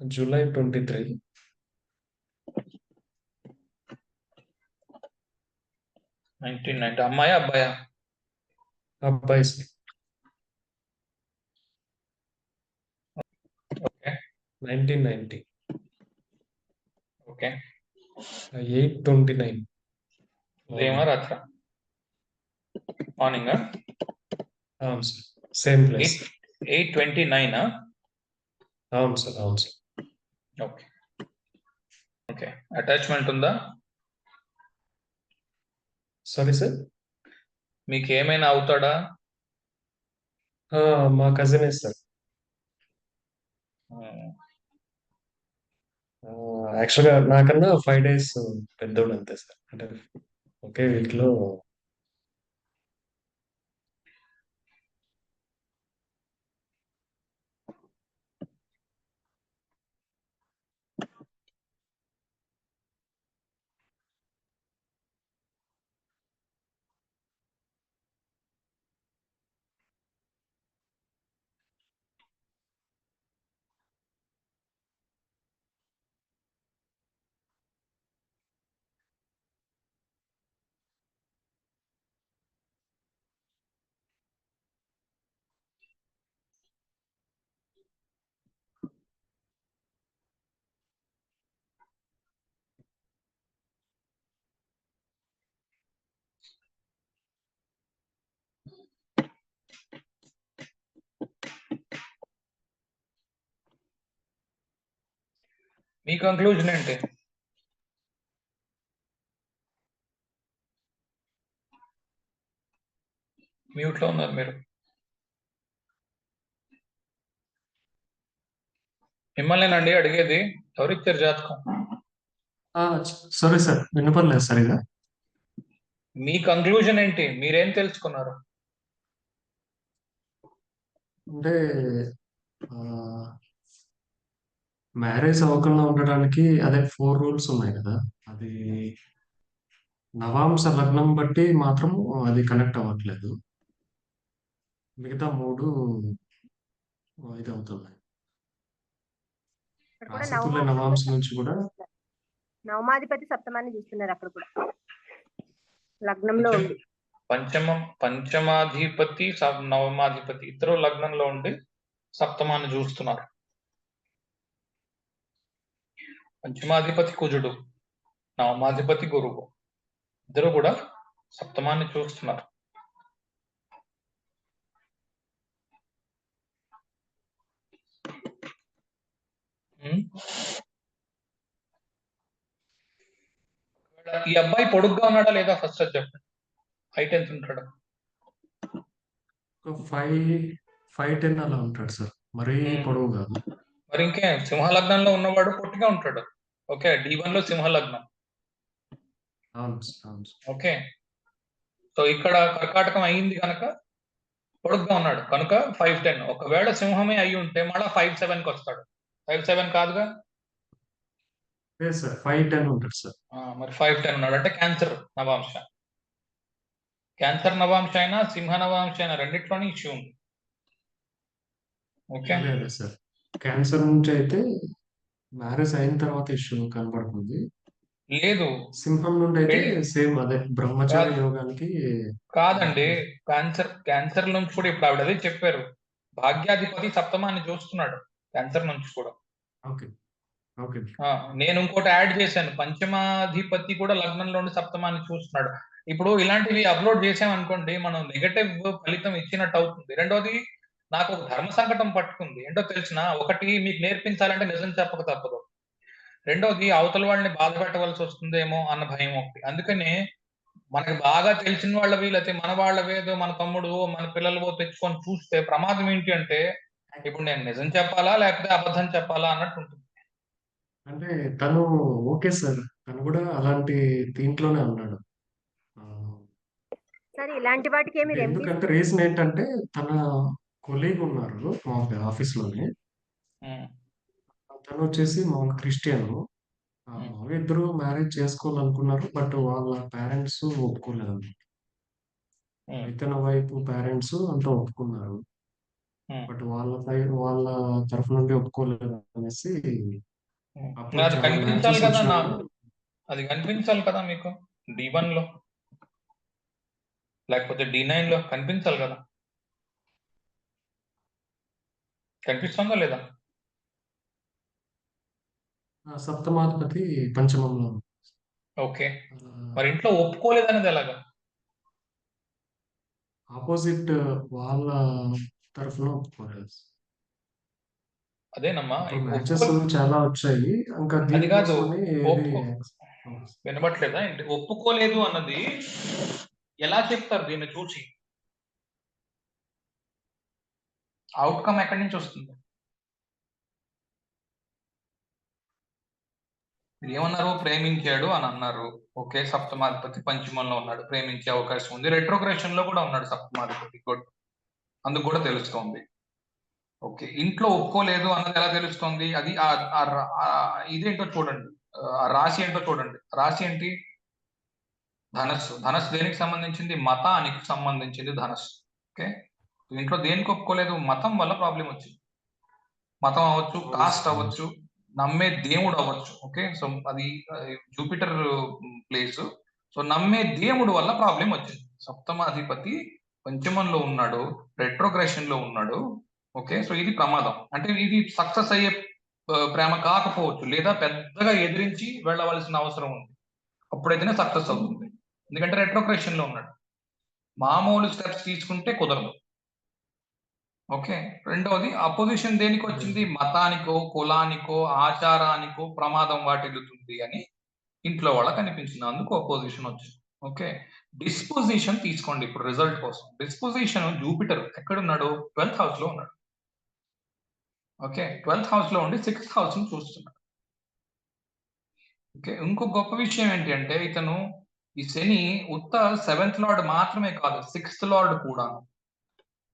July twenty three nineteen ninety అమ్మాయా అబ్బాయా అబ్బాయి sir okay nineteen ninety okay eight twenty nine ఉదయమా రాత్ర morning అవును sir same place eight eight twenty nine అవును sir అవును sir Okay okay attachment ఉందా? Sorry sir మీకు ఏమైనా అవుతాడా మా కజినే సార్ యాక్చువల్గా నాకన్నా ఫైవ్ డేస్ పెద్దోడు అంతే సార్ అంటే ఒకే వీక్లో మీ కంక్లూజన్ ఏంటి? మ్యూట్లో ఉన్నారు మీరు. మిమ్మల్నేనండి అడిగేది ఎవరిచ్చారు జాతకం? సారీ సార్ వినపడలేదు సరిగా. మీ కంక్లూజన్ ఏంటి? మీరేం తెలుసుకున్నారు? అంటే మ్యారేజ్ అవ్వకుండా ఉండడానికి అదే ఫోర్ రూల్స్ ఉన్నాయి కదా. అది నవాంశ లగ్నం బట్టి మాత్రం అది కనెక్ట్ అవ్వట్లేదు. మిగతా మూడు ఇది అవుతున్నాయి నవాంశ నుంచి కూడా నవమాధిపతి సప్తమాన్ని చూస్తున్నారు అక్కడ కూడా. లగ్నంలో ఉంది. పంచమం పంచమాధిపతి నవమాధిపతి ఇద్దరు లగ్నంలో ఉండి సప్తమాన్ని చూస్తున్నారు. పంచమాధిపతి కుజుడు నవమాధిపతి గురువు. ఇద్దరు కూడా సప్తమాన్ని చూస్తున్నారు. ఈ అబ్బాయి పొడుగ్గా ఉన్నాడా లేదా ఫస్ట్ అది చెప్పండి హైట్ ఎంత ఉంటాడు? ఫైవ్ ఫైవ్ టెన్ అలా ఉంటాడు సార్. మరీ. పొడవు కాదు. మరి ఇంకే సింహలగ్నంలో ఉన్నవాడు పొట్టిగా ఉంటాడు. ఓకే డి వన్లో సింహలగ్నం. ఓకే. సో ఇక్కడ కర్కాటకం అయింది కనుక పొడుగ్గా ఉన్నాడు. కనుక ఫైవ్ టెన్ ఒకవేళ సింహమే అయి ఉంటే మళ్ళీ ఫైవ్ సెవెన్కి వస్తాడు. ఫైవ్ సెవెన్ కాదుగా? ఫైవ్ టెన్ ఉంటాడు సార్. మరి ఫైవ్ టెన్ ఉన్నాడు. అంటే క్యాన్సర్ నవాంశ. క్యాన్సర్ నవాంశ అయినా సింహ నవాంశ అయినా రెండిట్లోనే ఇష్యూ ఉంది. ఓకే? సార్. క్యాన్సర్ నుంచి అయితే మ్యారేజ్ అయిన తర్వాత ఇష్యూ కనబడుతుంది. లేదు. సింహం నుండి అయితే సేమ్ అదే బ్రహ్మచారి. యోగానికి కాదండి క్యాన్సర్ క్యాన్సర్ నుంచి కూడా ఇప్పుడు ఆవిడ అదే చెప్పారు. భాగ్యాధిపతి సప్తమాన్ని చూస్తున్నాడు క్యాన్సర్ నుంచి కూడా. ఓకే. ఓకే. నేను ఇంకోటి యాడ్ చేశాను. పంచమాధిపతి కూడా లగ్నంలో ఉండి సప్తమాన్ని చూస్తున్నాడు. ఇప్పుడు ఇలాంటివి అప్లోడ్ చేసామనుకోండి మనం నెగటివ్ ఫలితం ఇచ్చినట్టు అవుతుంది. రెండోది నాకు ఒక ధర్మ సంకటం పట్టుకుంది. ఏంటో తెలిసిన ఒకటి మీకు నేర్పించాలంటే నిజం చెప్పక తప్పదు. రెండోది అవతల వాళ్ళని బాధ పెట్టవలసి వస్తుందేమో అన్న భయం ఒకటి. అందుకని మనకి బాగా తెలిసిన వాళ్ళవి లేకపోతే మన వాళ్ళవి ఏదో మన తమ్ముడు మన పిల్లలు తెచ్చుకొని చూస్తే ప్రమాదం ఏంటి అంటే ఇప్పుడు నేను నిజం చెప్పాలా లేకపోతే అబద్ధం చెప్పాలా అన్నట్టు ఉంటుంది. అంటే తను ఓకే సార్. తను కూడా అలాంటి దీంట్లోనే ఉన్నాడు. ఎందుకంటే రీజన్ ఏంటంటే తన కొలీగ్ ఉన్నారు మా ఆఫీస్లోనే ఉమ్, తను వచ్చేసి మా క్రిస్టియన్. ఇద్దరు మ్యారేజ్ చేసుకోవాలనుకున్నారు బట్ వాళ్ళ పేరెంట్స్ ఒప్పుకోలేదు. ఇతని వైపు పేరెంట్స్ అంతా ఒప్పుకున్నారు. బట్ వాళ్ళ సైడ్ వాళ్ళ తరఫు నుండి ఒప్పుకోలేదు అనేసి అది కనిపించాలి కదా నా అది కనిపించాలి కదా మీకు? డి వన్లో. లేకపోతే డి నైన్లో కనిపించాలి కదా? కనిపిస్తుందా లేదా? సప్తమాధిపతి పంచమంలో ఓకే. మరి ఇంట్లో ఒప్పుకోలేదనేది ఎలాగా? ఆపోజిట్ వాళ్ళ తరఫున ఒప్పుకోలేదు. అదేనమ్మా మ్యాచెస్ చాలా వచ్చాయి. ఇంకా అది కాదు, వినబట్లేదా? ఒప్పుకోలేదు అన్నది ఎలా చెప్తారు దీన్ని చూసి? అవుట్కమ్ ఎక్కడి నుంచి వస్తుంది? ఏమన్నారు ప్రేమించాడు అని అన్నారు. ఓకే సప్తమాధిపతి పంచమంలో ఉన్నాడు. ప్రేమించే అవకాశం ఉంది. రెట్రోగ్రెషన్లో కూడా ఉన్నాడు సప్తమాధిపతి. గుడ్ అందుకు కూడా తెలుస్తోంది. ఓకే ఇంట్లో ఒప్పుకోలేదు అన్నది ఎలా తెలుస్తోంది? అది ఇదేంటో చూడండి. ఆ రాశి ఏంటో చూడండి. రాశి ఏంటి? ధనస్సు. ధనస్సు దేనికి సంబంధించింది? మతానికి సంబంధించింది ధనస్సు. ఓకే? ఇంట్లో దేనికి ఒప్పుకోలేదు మతం వల్ల ప్రాబ్లం వచ్చింది. మతం అవ్వచ్చు కాస్ట్ అవ్వచ్చు నమ్మే దేవుడు అవ్వచ్చు. ఓకే సో అది జూపిటర్ ప్లేస్ సో నమ్మే దేవుడు వల్ల ప్రాబ్లం వచ్చింది. సప్తమాధిపతి పంచమంలో ఉన్నాడు రెట్రోగ్రెషన్లో ఉన్నాడు. ఓకే సో ఇది ప్రమాదం. అంటే ఇది సక్సెస్ అయ్యే ప్రేమ కాకపోవచ్చు. లేదా పెద్దగా ఎదిరించి వెళ్ళవలసిన అవసరం ఉంది. అప్పుడైతేనే సక్సెస్ అవుతుంది. ఎందుకంటే రెట్రోగ్రెషన్లో ఉన్నాడు. మామూలు స్టెప్స్ తీసుకుంటే కుదరదు. ఓకే. రెండవది అపోజిషన్ దేనికి వచ్చింది మతానికో కులానికో ఆచారానికో ప్రమాదం వాటిల్లుతుంది అని ఇంట్లో వాళ్ళకి అనిపించింది. అందుకు అపోజిషన్ వచ్చింది. ఓకే. డిస్పోజిషన్ తీసుకోండి ఇప్పుడు రిజల్ట్ కోసం. డిస్పోజిషన్ జూపిటర్ ఎక్కడున్నాడు? ట్వెల్త్ హౌస్లో ఉన్నాడు. ఓకే. ట్వెల్త్ హౌస్లో ఉండి సిక్స్త్ హౌస్ని చూస్తున్నాడు. ఓకే. ఇంకో గొప్ప విషయం ఏంటి అంటే ఇతను ఈ శని ఉత్త సెవెంత్ లార్డ్ మాత్రమే కాదు సిక్స్త్ లార్డ్ కూడా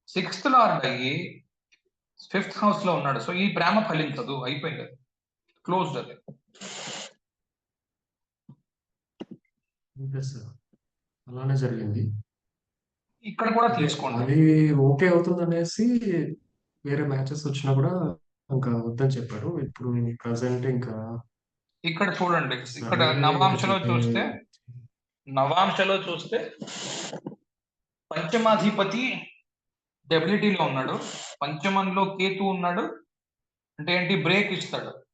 సిక్స్త్ లార్డ్ అయ్యి ఫిఫ్త్ హౌస్లో ఉన్నాడు. సో ఈ ప్రేమ ఫలించదు. అయిపోయింది అది. క్లోజ్డ్ అది. అలానే జరిగింది. ఇక్కడ కూడా తీసుకోండి. అది ఓకే అవుతుంది అనేసి వేరే మ్యాచెస్ వచ్చినా కూడా ఇంకా వద్దని చెప్పారు. ఇప్పుడు ప్రజెంట్ ఇంకా ఇక్కడ చూడండి. ఇక్కడ నవాంశలో చూస్తే నవాంశలో చూస్తే పంచమాధిపతి డెబిలిటీలో ఉన్నాడు. పంచమంలో కేతు ఉన్నాడు. అంటే ఏంటి? బ్రేక్ ఇస్తాడు.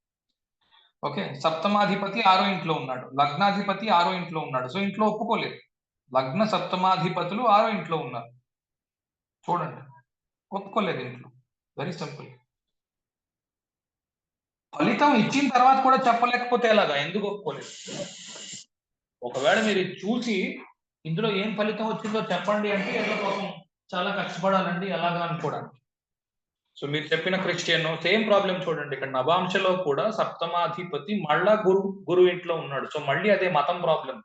ఓకే? సప్తమాధిపతి ఆరో ఇంట్లో ఉన్నాడు. లగ్నాధిపతి ఆరో ఇంట్లో ఉన్నాడు. సో ఇంట్లో ఒప్పుకోలేదు. లగ్న సప్తమాధిపతులు ఆరో ఇంట్లో ఉన్నారు. చూడండి. ఒప్పుకోలేదు ఇంట్లో. వెరీ సింపుల్ ఫలితం ఇచ్చిన తర్వాత కూడా చెప్పలేకపోతే ఎలాగా? ఎందుకు ఒప్పుకోలేదు? ఒకవేళ మీరు చూసి ఇందులో ఏం ఫలితం వచ్చిందో చెప్పండి అంటే ఏదో కోసం చాలా కష్టపడాలండి ఎలాగా అనుకోవడానికి. సో మీరు చెప్పిన క్రిస్టియన్ సేమ్ ప్రాబ్లం చూడండి ఇక్కడ నవాంశలో కూడా సప్తమాధిపతి మళ్ళా గురు గురు ఇంట్లో ఉన్నాడు. సో మళ్ళీ అదే మతం ప్రాబ్లం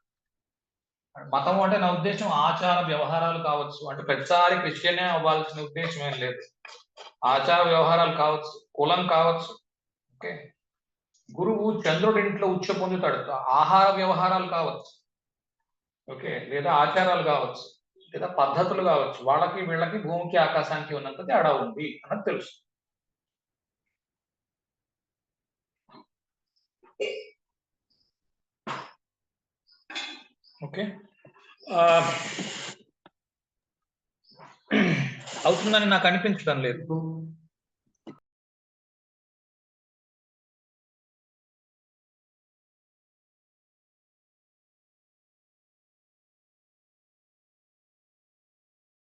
మతం అంటే నా ఉద్దేశం ఆచార వ్యవహారాలు కావచ్చు. అంటే ప్రతిసారి క్రిస్టియనే అవ్వాల్సిన ఉద్దేశం ఏం లేదు. ఆచార వ్యవహారాలు కావచ్చు కులం కావచ్చు ఓకే. గురువు చంద్రుడి ఇంట్లో ఉచ్చ పొందుతాడు. ఆహార వ్యవహారాలు కావచ్చు ఓకే. లేదా ఆచారాలు కావచ్చు. లేదా పద్ధతులు కావచ్చు. వాళ్ళకి వీళ్ళకి భూమికి ఆకాశానికి ఉన్నంత తేడా ఉంది అన్నది తెలుసు. ఓకే. అవుతుందని నాకు అనిపించడం లేదు.